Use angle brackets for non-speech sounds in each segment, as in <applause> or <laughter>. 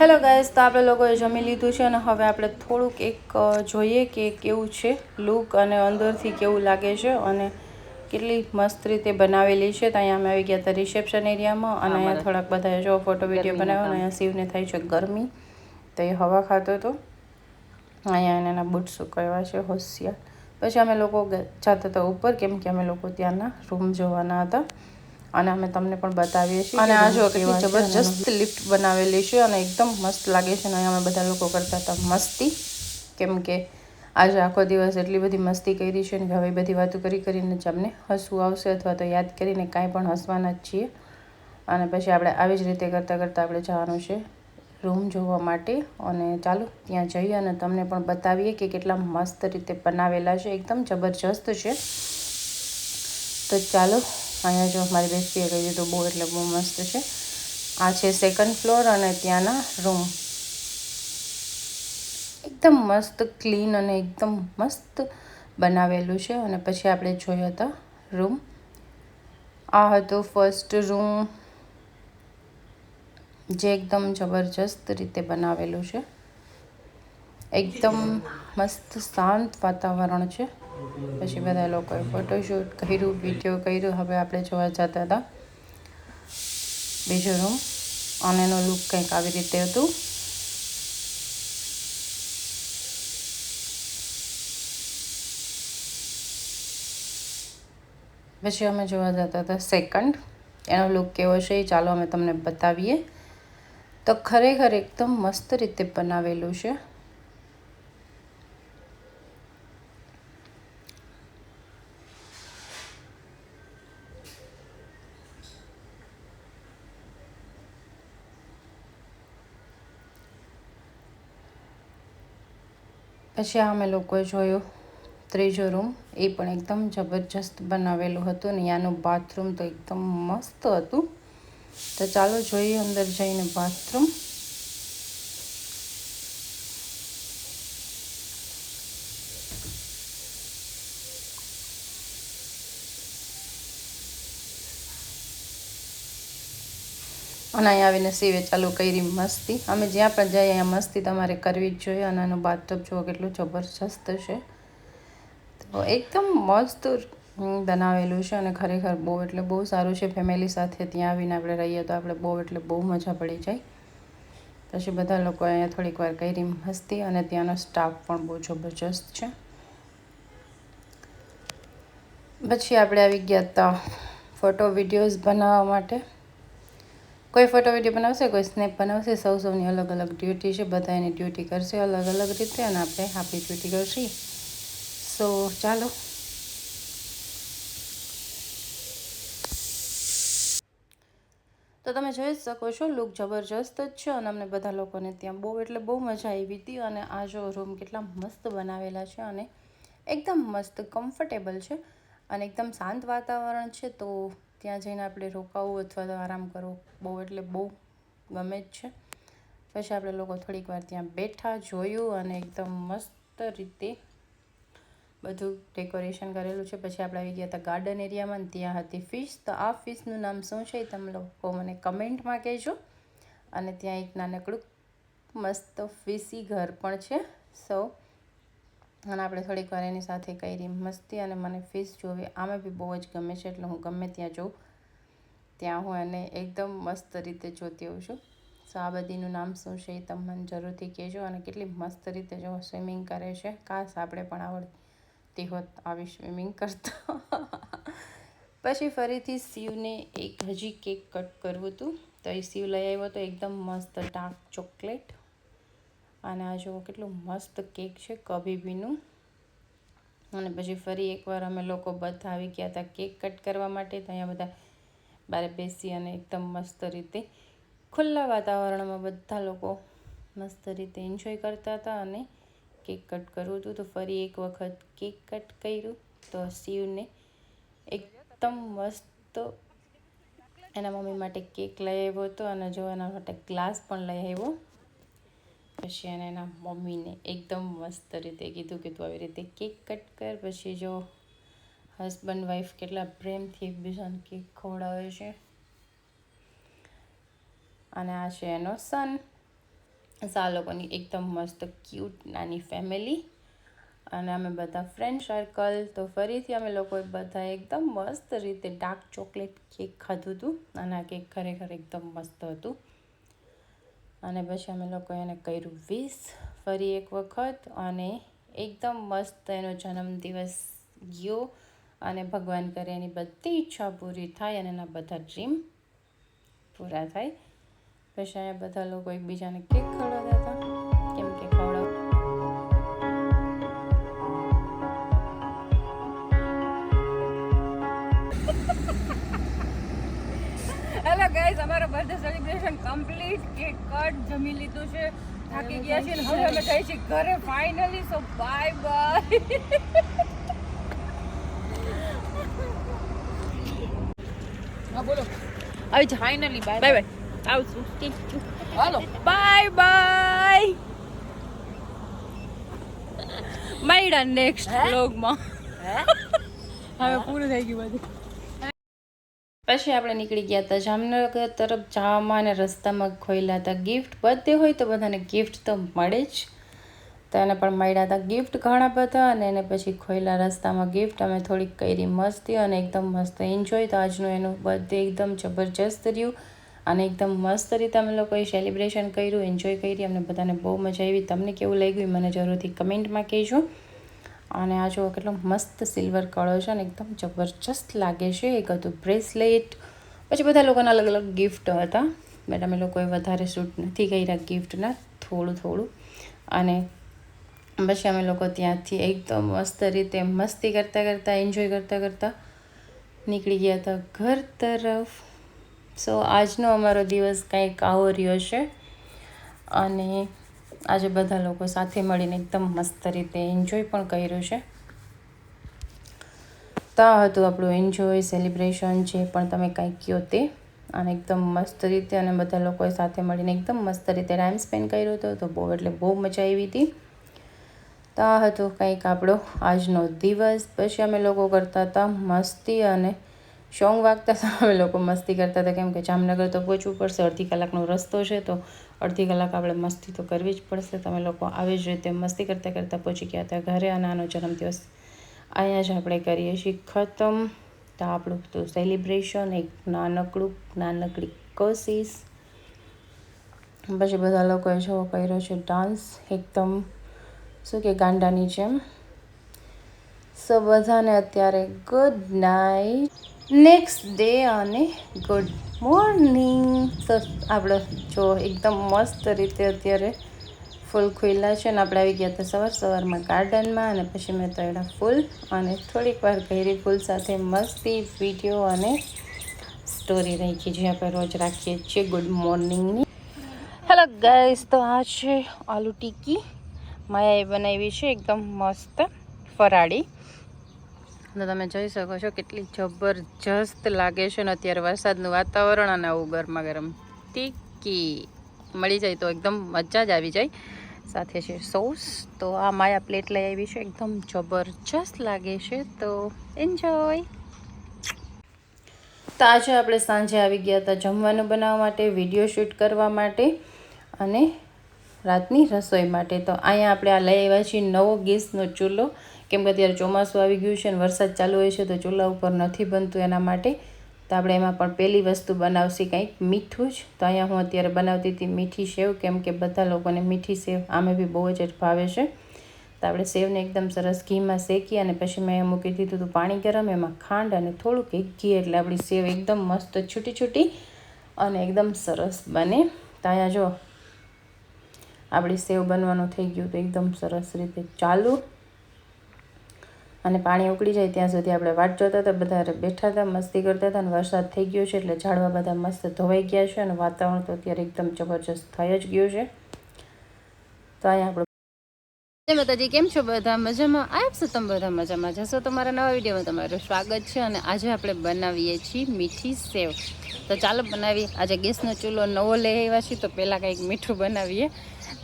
Hello guys તો આપણે લોકોએ જમી લીધું છે અને હવે આપણે થોડુંક એક જોઈએ કે કેવું છે લુક અને અંદરથી કેવું લાગે છે અને કેટલી મસ્ત રીતે બનાવેલી છે. તો અહીંયા અમે આવી ગયા હતા રિસેપ્શન એરિયામાં અને અહીંયા થોડાક બધા જો ફોટો વીડિયો બનાવ્યો અને અહીંયા શિવને થાય છે ગરમી. તો એ હવા ખાતો હતો. અહીંયા એના બૂટ સુકવ્યા છે હોશિયાર. પછી અમે લોકો જતા હતા ઉપર કેમ કે અમે લોકો ત્યાંના રૂમ જોવાના હતા. અને અમે તમને પણ બતાવીએ છીએ અને આ જો કેટલી જબરજસ્ત લિફ્ટ બનાવેલી છે અને એકદમ મસ્ત લાગે છે અને અમે બધા લોકો કરતા હતા મસ્તી. કેમ કે આજે આખો દિવસ એટલી બધી મસ્તી કરી છે ને હવે બધી વાતો કરી કરીને જ અમને હસવું આવશે અથવા તો યાદ કરીને કાંઈ પણ હસવાના જ છીએ. અને પછી આપણે આવી જ રીતે કરતાં કરતાં આપણે જવાનું છે રૂમ જોવા માટે. અને ચાલો ત્યાં જઈએ અને તમને પણ બતાવીએ કે કેટલા મસ્ત રીતે બનાવેલા છે. એકદમ જબરજસ્ત છે. તો ચાલો અહીંયા જો મારી બેસ્ટીએ કહી દીધું બહુ એટલે બહુ મસ્ત છે. આ છે સેકન્ડ ફ્લોર અને ત્યાંના રૂમ એકદમ મસ્ત ક્લીન અને એકદમ મસ્ત બનાવેલું છે અને પછી આપણે જોયા હતા રૂમ આ હતો ફર્સ્ટ રૂમ જે એકદમ જબરજસ્ત રીતે બનાવેલું છે. એકદમ મસ્ત શાંત વાતાવરણ છે. પછી બધા લોકોએ ફોટોશૂટ કર્યું વીડિયો કર્યું. હવે આપણે જોવા જતા હતા. બીજો રૂમ અને એનો લુક કંઈક આવી રીતે હતું. પછી અમે જોવા જતા હતા સેકન્ડ એનો લુક કેવો છે એ ચાલો અમે તમને બતાવીએ. તો ખરેખર એકદમ મસ્ત રીતે બનાવેલું છે. પછી અમે લોકોએ જોયું ત્રીજો રૂમ, એ પણ એકદમ જબરજસ્ત બનાવેલું હતું ને ત્યાંનું બાથરૂમ તો એકદમ મસ્ત હતું. તો ચાલો જોઈએ અંદર જઈને બાથરૂમ અને અહીંયા આવીને સીવે ચાલુ કરી મસ્તી. અમે જ્યાં પણ જઈએ અહીંયા મસ્તી તમારે કરવી જ જોઈએ અને એનું બાથટબ જુઓ કેટલું જબરજસ્ત છે. તો એકદમ મસ્ત બનાવેલું છે અને ખરેખર બહુ એટલે બહુ સારું છે. ફેમિલી સાથે ત્યાં આવીને આપણે રહીએ તો આપણે બહુ એટલે બહુ મજા પડી જાય. પછી બધા લોકો અહીંયા થોડીક વાર કરી મસ્તી અને ત્યાંનો સ્ટાફ પણ બહુ જબરજસ્ત છે. પછી આપણે આવી ગયા હતા ફોટો વિડીયોઝ બનાવવા માટે. કોઈ ફોટો વીડિયો બનાવશે, કોઈ સ્નેપ બનાવશે, સૌ સૌની અલગ અલગ ડ્યુટી છે બધા એની ડ્યુટી કરશે અલગ અલગ રીતે અને આપણે આપણી ડ્યુટી કરશી. સો ચાલો. તો તમે જોઈ શકો છો લુક જબરજસ્ત જ છે અને અમને બધા લોકોને ત્યાં બહુ, એટલે બહુ મજા આવી હતી અને આ જો રૂમ કેટલા મસ્ત બનાવેલા છે અને એકદમ મસ્ત કમ્ફર્ટેબલ છે અને એકદમ શાંત વાતાવરણ છે, તો ત્યાં જઈને આપણે રોકાવું અથવા તો આરામ કરવો. બહુ એટલે બહુ ગમે જ છે. પછી આપણે લોકો થોડીક વાર ત્યાં બેઠા, જોયું અને એકદમ મસ્ત રીતે બધું ડેકોરેશન કરેલું છે. પછી આપણે આવી ગયા હતા ગાર્ડન એરિયામાં ત્યાં હતી ફિશ તો આ ફિશનું નામ શું છે એ તમે લોકો મને કમેન્ટમાં કહેજો. અને ત્યાં એક નાનકડું મસ્ત ફિશી ઘર પણ છે. સો અને આપણે થોડીક વાર એની સાથે કરી મસ્તી અને મને ફિશ જોવી, આમે બી બહુ જ ગમે છે, એટલે હું ગમે ત્યાં જોઉં. ત્યાં હું એને એકદમ મસ્ત રીતે જોતી હોઉં છું. સો આ બધીનું નામ શું છે એ તમે મને જરૂરથી કહેજો અને કેટલી મસ્ત રીતે જો સ્વિમિંગ કરે છે. કાશ આપણે પણ આવડતી હોત આવી સ્વિમિંગ કરતા. <laughs> પછી ફરીથી શિવને એક હજી કેક કટ કરવું હતું. તો એ શિવ લઈ આવ્યો તો એકદમ મસ્ત ડાર્ક ચોકલેટ અને આ જુઓ કેટલું મસ્ત કેક છે કબીબીનું અને પછી ફરી એકવાર અમે લોકો બધા આવી ગયા હતા કેક કટ કરવા માટે તો અહીંયા બધા બારે બેસી અને એકદમ મસ્ત રીતે ખુલ્લા વાતાવરણમાં બધા લોકો મસ્ત રીતે એન્જોય કરતા હતા અને કેક કટ કરવું હતું. તો ફરી એક વખત કેક કટ કર્યું. તો શિવને એકદમ મસ્ત એના મમ્મી માટે કેક લઈ આવ્યો હતો અને જો એના માટે ગ્લાસ પણ લઈ આવ્યો. પછી એને એના મમ્મીને એકદમ મસ્ત રીતે કીધું કે તું આવી રીતે કેક કટ કર, પછી જો હસબન્ડ વાઈફ કેટલા પ્રેમથી એકબીજાને કેક ખવડાવે છે. અને આ છે એનો સન સા લોકોની એકદમ મસ્ત ક્યુટ નાની ફેમિલી અને અમે બધા ફ્રેન્ડ સર્કલ તો ફરીથી અમે લોકોએ બધા એકદમ મસ્ત રીતે ડાર્ક ચોકલેટ કેક ખાધું હતું. અને આ કેક ખરેખર એકદમ મસ્ત હતું. અને પછી અમે લોકો એને કર્યું વિશ ફરી એક વખત અને એકદમ મસ્ત એનો જન્મદિવસ ગયો અને ભગવાન કરે એની બધી ઈચ્છા પૂરી થાય અને એના બધા ડ્રીમ પૂરા થાય. પછી અહીંયા બધા લોકો એકબીજાને કેક ખવડાવતા હતા. કેમ કે ખવડાવ ગાઈઝ અમારો birthday celebration complete cake cut જમી લીધું છે. થાકી ગયા છે હવે અમે જઈએ છીએ ઘરે ફાઇનલી સો બાય બાય હા બોલો. આવી ફાઇનલી બાય બાય બાય આવશું. હાલો. બાય બાય મળ્યા નેક્સ્ટ વ્લોગમાં હવે પૂરું થઈ ગયું બધું. પછી આપણે નીકળી ગયા હતા જામનગર તરફ જવામાં અને રસ્તામાં ખોયેલા હતા ગિફ્ટ બર્થડે હોય તો બધાને ગિફ્ટ તો મળે જ. તો એને પણ મળ્યા હતા ગિફ્ટ ઘણા બધા અને એને પછી ખોયેલા રસ્તામાં ગિફ્ટ અમે થોડીક કરી મસ્તી અને એકદમ મસ્ત એન્જોય તો આજનું એનું બર્થડે એકદમ જબરજસ્ત રહ્યું. અને એકદમ મસ્ત રીતે અમે લોકોએ સેલિબ્રેશન કર્યું એન્જોય કરી અમને બધાને બહુ મજા આવી. તમને કેવું લાગ્યું મને જરૂરથી કમેન્ટમાં કહેજો. અને આ જુઓ કેટલો મસ્ત સિલ્વર કળો છે અને એકદમ જબરજસ્ત લાગે છે. એક હતું બ્રેસલેટ પછી બધા લોકોના અલગ અલગ ગિફ્ટ હતા. બટ અમે લોકોએ વધારે શૂટ નથી કર્યા ગિફ્ટના થોડું થોડું. અને પછી અમે લોકો ત્યાંથી એકદમ મસ્ત રીતે મસ્તી કરતાં કરતાં એન્જોય કરતાં કરતાં નીકળી ગયા હતા ઘર તરફ. સો આજનો અમારો દિવસ કંઈક આવો રહ્યો છે. અને આજે બધા લોકો સાથે મળીને એકદમ મસ્ત રીતે એન્જોય પણ કર્યું છે. તો હતું આપણું એન્જોય સેલિબ્રેશન જે પણ તમે કંઈક કહો તે. અને એકદમ મસ્ત રીતે અને બધા લોકોએ સાથે મળીને એકદમ મસ્ત રીતે ટાઈમ સ્પેન્ડ કર્યો હતો. તો બહુ એટલે બહુ મજા આવી હતી. તો આ હતો કંઈક આપણો આજનો દિવસ. પછી અમે લોકો કરતા હતા મસ્તી અને સોંગ વાગતા <laughs> અમે લોકો મસ્તી કરતા હતા. કેમ કે જામનગર તો પહોંચવું પડશે. અડધી કલાકનો રસ્તો છે તો અડધી કલાક આપણે મસ્તી તો કરવી જ પડશે. તમે લોકો આવી જ રીતે મસ્તી કરતાં કરતાં પહોંચી ગયા હતા ઘરે અને આનો જન્મદિવસ અહીંયા જ આપણે કરીએ છીએ. ખતમ. તો આપણું તો સેલિબ્રેશન એક નાનકડું નાનકડી કોશિશ પછી બધા લોકોએ જો કર્યો છે ડાન્સ એકદમ શું કે ગાંડાની જેમ. સો બધાને અત્યારે ગુડ નાઇટ નેક્સ્ટ ડે અને ગુડ મોર્નિંગ તો આપણે જો એકદમ મસ્ત રીતે અત્યારે ફૂલ ખુલ્લા છે ને આપણે આવી ગયા હતા સવાર સવારમાં ગાર્ડનમાં અને પછી મેં તો એના ફૂલ અને થોડીક વાર ઘેરી ફૂલ સાથે મસ્તી વીડિયો અને સ્ટોરી રાખી જે આપણે રોજ રાખીએ છીએ ગુડ મોર્નિંગની હેલો ગાઈસ તો આ છે આલુ ટિક્કી માયાએ બનાવી છે એકદમ મસ્ત ફરાળી. તો તમે જોઈ શકો છો કેટલી જબરજસ્ત લાગે છે ને અત્યારે વરસાદનું વાતાવરણ અને આવું ગરમા ગરમ. ટીકી. મળી જાય તો એકદમ મજા જ આવી જાય. સાથે છે સોસ. તો આ માયા પ્લેટ લઈ આવી છે. એકદમ જબરજસ્ત લાગે છે. તો એન્જોય તો આજે આપણે સાંજે આવી ગયા હતા જમવાનું બનાવવા માટે વીડિયો શૂટ કરવા માટે અને રાતની રસોઈ માટે. તો અહીંયા આપણે આ લઈ આવ્યા છીએ નવો ગેસનો ચૂલો. કેમ કે અત્યારે ચોમાસું આવી ગયું છે અને વરસાદ ચાલુ હોય છે, તો ચૂલા ઉપર નથી બનતું એના માટે. તો આપણે એમાં પણ પહેલી વસ્તુ બનાવશી કંઈક મીઠું જ. તો અહીંયા હું અત્યારે બનાવતી હતી મીઠી સેવ, કેમ કે બધા લોકોને મીઠી સેવ આમે બી બહુ જ ભાવે છે. તો આપણે સેવને એકદમ સરસ ઘીમાં શેકી અને પછી મેં મૂકી દીધું હતું પાણી ગરમ, એમાં ખાંડ અને થોડુંક ઘી, એટલે આપણી સેવ એકદમ મસ્ત છૂટી છૂટી અને એકદમ સરસ બને. તો અહીંયા જો આપણી સેવ બનવાનું થઈ ગયું તો એકદમ સરસ રીતે ચાલુ. અને પાણી ઉકળી જાય ત્યાં સુધી આપણે વાટ જોતા હતા, બધા બેઠા હતા, મસ્તી કરતા હતા અને વરસાદ થઈ ગયો છે એટલે ઝાડવા બધા મસ્ત ધોવાઈ ગયા છે અને વાતાવરણ તો અત્યારે એકદમ જબરજસ્ત થઈ જ ગયું છે. તો અહીંયા આપણે માતાજી, કેમ છો બધા? મજામાં? આપ છો તમે બધા મજામાં જશો તમારા નવા વિડીયોમાં તમારું સ્વાગત છે અને આજે આપણે બનાવીએ છીએ મીઠી સેવ. તો ચાલો બનાવીએ. આજે ગેસનો ચૂલો નવો લઈ આવ્યા છીએ, તો પહેલાં કંઈક મીઠું બનાવીએ.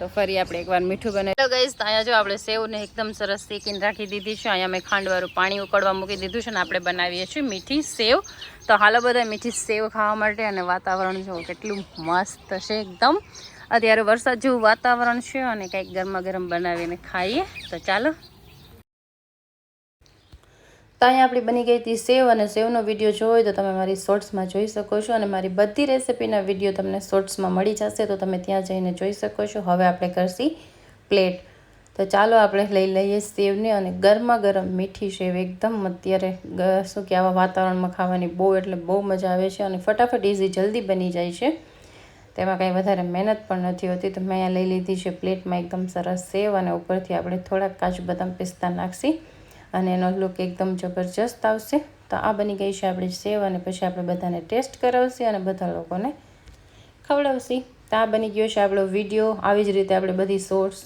તો ફરી આપણે એકવાર મીઠું બને તો ગઈશ અહીંયા જો આપણે સેવને એકદમ સરસ શેકીને રાખી દીધી છે. અહીંયા મેં ખાંડવાળું પાણી ઉકળવા મૂકી દીધું છે અને આપણે બનાવીએ છીએ મીઠી સેવ. તો હાલો બધા મીઠી સેવ ખાવા માટે અને વાતાવરણ જો કેટલું મસ્ત છે એકદમ. અત્યારે વરસાદ જેવું વાતાવરણ છે અને કંઈક ગરમા ગરમ બનાવીને ખાઈએ. તો ચાલો. તો અહીંયા આપણી બની ગઈ હતી સેવ અને સેવનો વીડિયો જોવો હોય તો તમે મારી શોર્ટ્સમાં જોઈ શકો છો અને મારી બધી રેસિપીના વીડિયો તમને શોર્ટ્સમાં મળી જશે તો તમે ત્યાં જઈને જોઈ શકો છો. હવે આપણે કરશી પ્લેટ. તો ચાલો આપણે લઈ લઈએ સેવને અને ગરમા ગરમ મીઠી સેવ. એકદમ અત્યારે શું કે આવા વાતાવરણમાં ખાવાની બહુ એટલે બહુ મજા આવે છે અને ફટાફટ ઇઝી જલ્દી બની જાય છે. તેમાં કાંઈ વધારે મહેનત પણ નથી હોતી. તો મેં લઈ લીધી છે પ્લેટમાં એકદમ સરસ સેવ અને ઉપરથી આપણે થોડાક કાજુ બદામ પિસ્તા નાખશી. અને એનો લુક એકદમ જબરજસ્ત આવશે. તો આ બની ગઈ છે આપણી સેવ અને પછી આપણે બધાને ટેસ્ટ કરાવશે અને બધા લોકોને ખવડાવશી. તો આ બની ગયો છે આપણો વીડિયો આવી જ રીતે આપણે બધી શોર્ટ્સ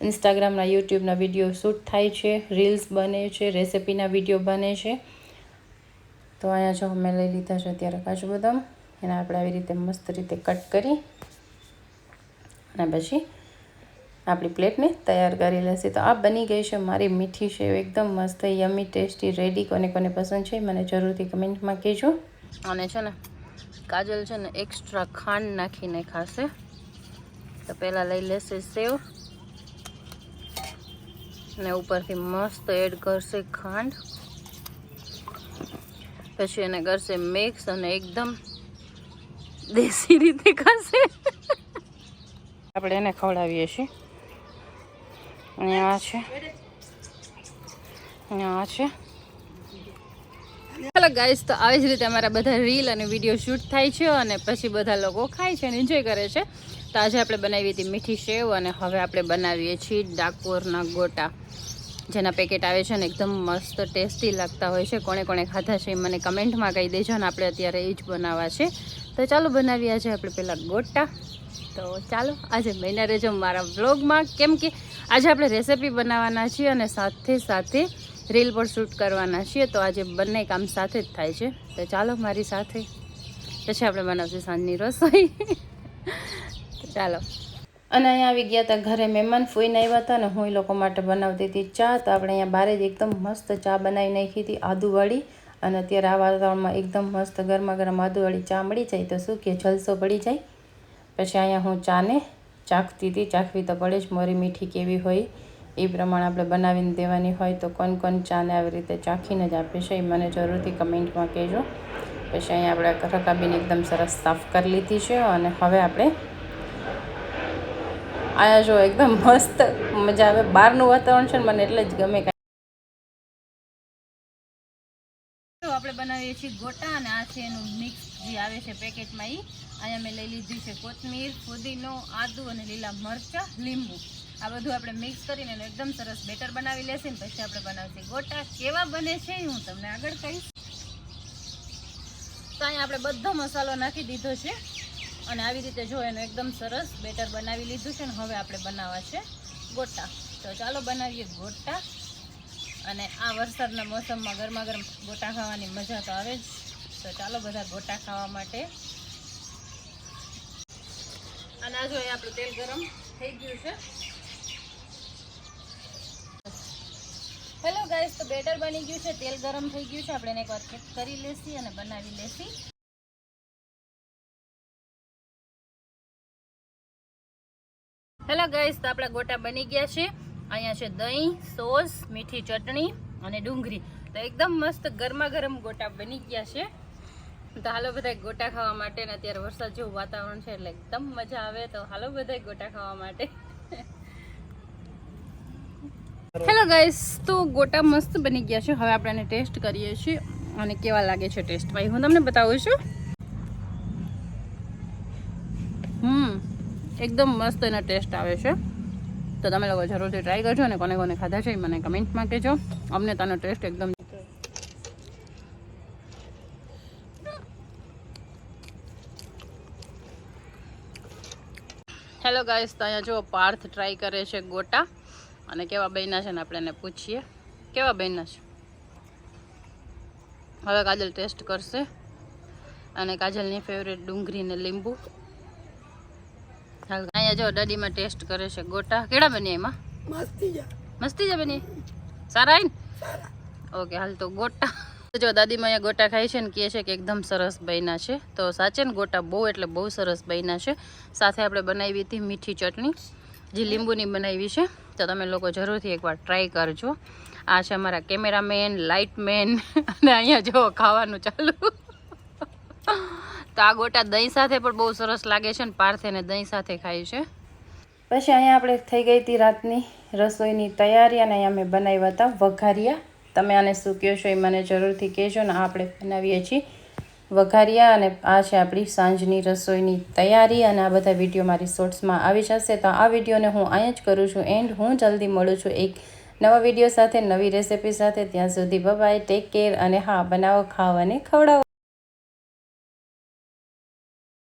ઇન્સ્ટાગ્રામના યુટ્યુબના વીડિયો શૂટ થાય છે રીલ્સ બને છે રેસિપીના વીડિયો બને છે. તો અહીંયા જો મેં લઈ લીધા છે અત્યારે કાજુ બદામ. એને આપણે આવી રીતે મસ્ત રીતે કટ કરી અને પછી આપણી પ્લેટને તૈયાર કરી લેશે. તો આ બની ગઈ છે મારી મીઠી સેવ. એકદમ મસ્ત યમી ટેસ્ટી રેડી કોને કોને પસંદ છે મને જરૂરથી કમેન્ટમાં કહેજો. અને છે ને કાજલ છે ને એક્સ્ટ્રા ખાંડ નાખીને ખાશે. તો પહેલાં લઈ લેશે સેવ. અને ઉપરથી મસ્ત એડ કરશે ખાંડ. પછી એને કરશે મિક્સ અને એકદમ દેશી રીતે ખાશે. આપણે એને ખવડાવીએ છીએ. અને આ છે અને છે ચાલો ગાઈસ તો આવી જ રીતે અમારા બધા રીલ અને વીડિયો શૂટ થાય છે અને પછી બધા લોકો ખાય છે અને એન્જોય કરે છે. તો આજે આપણે બનાવી હતી મીઠી સેવ અને હવે આપણે બનાવીએ છીએ ડાકોરના ગોટા. જેના પેકેટ આવે છે ને એકદમ મસ્ત ટેસ્ટી લાગતા હોય છે. કોણે કોણે ખાધા છે એ મને કમેન્ટમાં કહી દેજો ને આપણે અત્યારે એ જ બનાવવા છે. તો ચાલો બનાવીએ આજે આપણે પહેલાં ગોટા. તો ચાલો, આજે મહિના રહેજો મારા વ્લોગમાં કેમ કે આજે આપણે રેસિપી બનાવવાના છીએ અને સાથે સાથે રીલ પર શૂટ કરવાના છીએ. તો આજે બંને કામ સાથે જ થાય છે. તો ચાલો મારી સાથે. પછી આપણે બનાવશું સાંજની રસોઈ. ચાલો. અને અહીંયા આવી ગયા હતા ઘરે મહેમાન ફોઈને આવ્યા હતા ને હું એ લોકો માટે બનાવતી હતી ચા. તો આપણે અહીંયા બારે જ એકદમ મસ્ત ચા બનાવી નાખી હતી, આદુવાળી. અને અત્યારે આ વાતાવરણમાં એકદમ મસ્ત ગરમા ગરમ આદુવાળી ચા મળી જાય તો શું કે, જલસો પડી જાય. પછી અહીંયા હું ચાને ચાખતી હતી. ચાખવી તો પડે જ, મોરી મીઠી કેવી હોય એ પ્રમાણે આપણે બનાવીને દેવાની હોય તો કોણ કોણ ચાને આવી રીતે ચાખીને જ આપે છે એ મને જરૂરથી કમેન્ટમાં કહેજો. પછી અહીંયા આપણે રકાબીને એકદમ સરસ સાફ કરી લીધી છે અને હવે આપણે આયા જો એકદમ મસ્ત મજા આવે. બહારનું વાતાવરણ છે ને મને એટલે જ ગમે. બનાવીએ છીએ ગોટા અને આ છે એનું મિક્સ જે આવે છે પેકેટમાં એ અહીંયા મેં લઈ લીધી છે કોથમીર, ફુદીનો, આદુ અને લીલા મરચાં, લીંબુ. આ બધું આપણે મિક્સ કરીને એનું એકદમ સરસ બેટર બનાવી લેશે ને પછી આપણે બનાવશે. ગોટા કેવા બને છે હું તમને આગળ કહીશ. તો અહીંયા આપણે બધો મસાલો નાખી દીધો છે અને આવી રીતે જો એનું એકદમ સરસ બેટર બનાવી લીધું છે ને હવે આપણે બનાવવા છે ગોટા. તો ચાલો બનાવીએ ગોટા. અને આ વરસાદના મોસમમાં ગરમા ગરમ ગોટા ખાવાની મજા તો આવે જ. તો ચાલો બધા ગોટા ખાવા માટે. અને આ આપણું તેલ ગરમ થઈ ગયું છે. હેલો ગાઈસ તો બેટર બની ગયું છે. તેલ ગરમ થઈ ગયું છે. આપણે એને એકવાર ચેક કરી લેશી અને બનાવી લેશી હેલો ગાઈસ તો આપણા ગોટા બની ગયા છે. અહીંયા છે દહીં, સોસ, મીઠી ચટણી અને ડુંગળી. તો એકદમ મસ્ત ગરમા ગરમ ગોટા બની ગયા છે. તો હાલો બધા ગોટા ખાવા માટે ને અત્યારે વરસાદ જેવું વાતાવરણ છે એટલે એકદમ મજા આવે. તો હાલો બધા ગોટા ખાવા માટે. હેલો ગાઈસ તો ગોટા મસ્ત બની ગયા છે. હવે આપણે એને ટેસ્ટ કરીએ છીએ અને કેવા લાગે છે ટેસ્ટ. ભાઈ, હું તમને બતાવું છું. હમ, એકદમ મસ્ત એનો ટેસ્ટ આવે છે. તો તમે લોકો જરૂરથી ટ્રાય કરજો અને કોને કોને ખાધા છે એ મને કમેન્ટમાં કહેજો. અમને તેનો ટેસ્ટ એકદમ હેલો ગાઈસ તો અહીંયા જો પાર્થ ટ્રાય કરે છે ગોટા. અને કેવા બહેના છે ને આપણે એને પૂછીએ. કેવા બહેના છે? હવે કાજલ ટેસ્ટ કરશે. અને કાજલની ફેવરેટ ડુંગળી ને લીંબુ. અહીંયા જો ડડીમાં ટેસ્ટ કરે છે. ગોટા. કેડા બની એમાં? મસ્તી જા બની. સારા આઈ ઓકે હાલ તો ગોટા. જો દાદીમાં અહીંયા ગોટા ખાય છે ને કહે છે કે એકદમ સરસ બન્યા છે. તો સાચે ને ગોટા બહુ એટલે બહુ સરસ બન્યા છે. સાથે આપણે બનાવી હતી મીઠી ચટણી. જે લીંબુની બનાવી છે. તો તમે લોકો જરૂરથી એકવાર ટ્રાય કરજો. આ છે અમારા કેમેરામેન લાઇટમેન અને અહીંયા જો ખાવાનું ચાલુ. તો આ ગોટા દહીં સાથે પણ બહુ સરસ લાગે છે અને પાર્થેને દહીં સાથે ખાય છે. પછી અહીંયા આપણે થઈ ગઈ હતી રાતની રસોઈની તૈયારી અને અહીંયા મેં બનાવ્યા હતા વઘારિયા. તમે આને શું કહો છો એ મને જરૂરથી કહેજો ને આપણે બનાવીએ છીએ વઘારિયા અને આ છે આપણી સાંજની રસોઈની તૈયારી અને આ બધા વીડિયો મારી શોર્ટ્સમાં આવી જશે. તો આ વિડીયોને હું અહીંયા જ કરું છું એન્ડ હું જલ્દી મળું છું એક નવા વીડિયો સાથે, નવી રેસિપી સાથે. ત્યાં સુધી બાય ટેક કેર અને હા, બનાવો ખાવ અને ખવડાવો.